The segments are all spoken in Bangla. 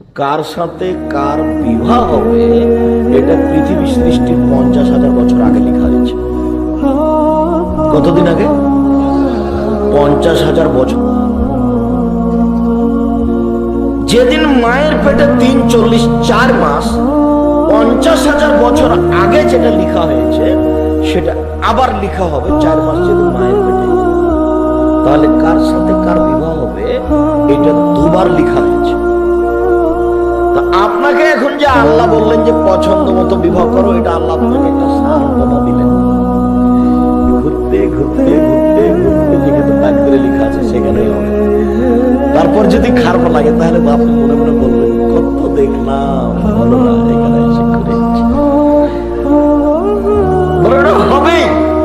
কার সাথে কার বিবাহ হবে, এটা পৃথিবী সৃষ্টির পঞ্চাশ হাজার বছর আগে লেখা হয়েছে। কতদিন আগে? পঞ্চাশ হাজার বছর। যেদিন মায়ের পেটে তিন চল্লিশ চার মাস, পঞ্চাশ হাজার বছর আগে যেটা লেখা হয়েছে, সেটা আবার লেখা হবে চার মাস যেদিন মায়ের পেটে। তাহলে কার সাথে কার বিবাহ হবে, এটা দুবার লেখা হয়েছে। আপনাকে এখন যে আল্লাহ বললেন যে পছন্দ মতো বিবাহ করো, এটা আল্লাহ আপনাকে একটা সান্ত্বনা দিলেন। ঘুরতে ঘুরতে ঘুরতে ঘুরতে যেখানে তাক করে লেখা আছে, সেখানেই হবে। তারপর যদি খারাপ লাগে, তাহলে বাপ মনে মনে বলবেন, কত দেখলাম না, এখানে এসে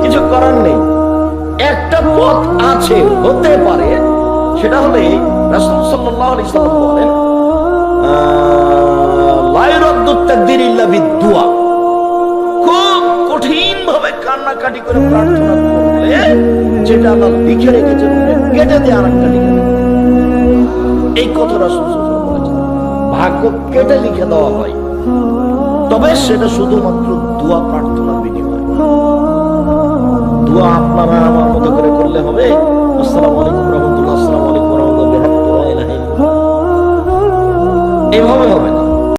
কিছু করার নেই। একটা পথ আছে, হতে পারে। সেটা হলে রাসূল সাল্লাম বলেন সময় কান্নাকাটি করে প্রার্থনা করলে, যেটা আল্লাহ লিখে কেটে দিয়ে আর একটা লিখে এই কথাটা ভাগ্য কেটে লিখে দেওয়া হয়। তবে সেটা শুধুমাত্র দোয়া বিনিময়। দোয়া আপনারা আমার মতো করে করলে হবে। আসসালামু আলাইকুম রহমতুল্লাহ, আসসালামু আলাইকুম রহমতুল্লাহ হবে।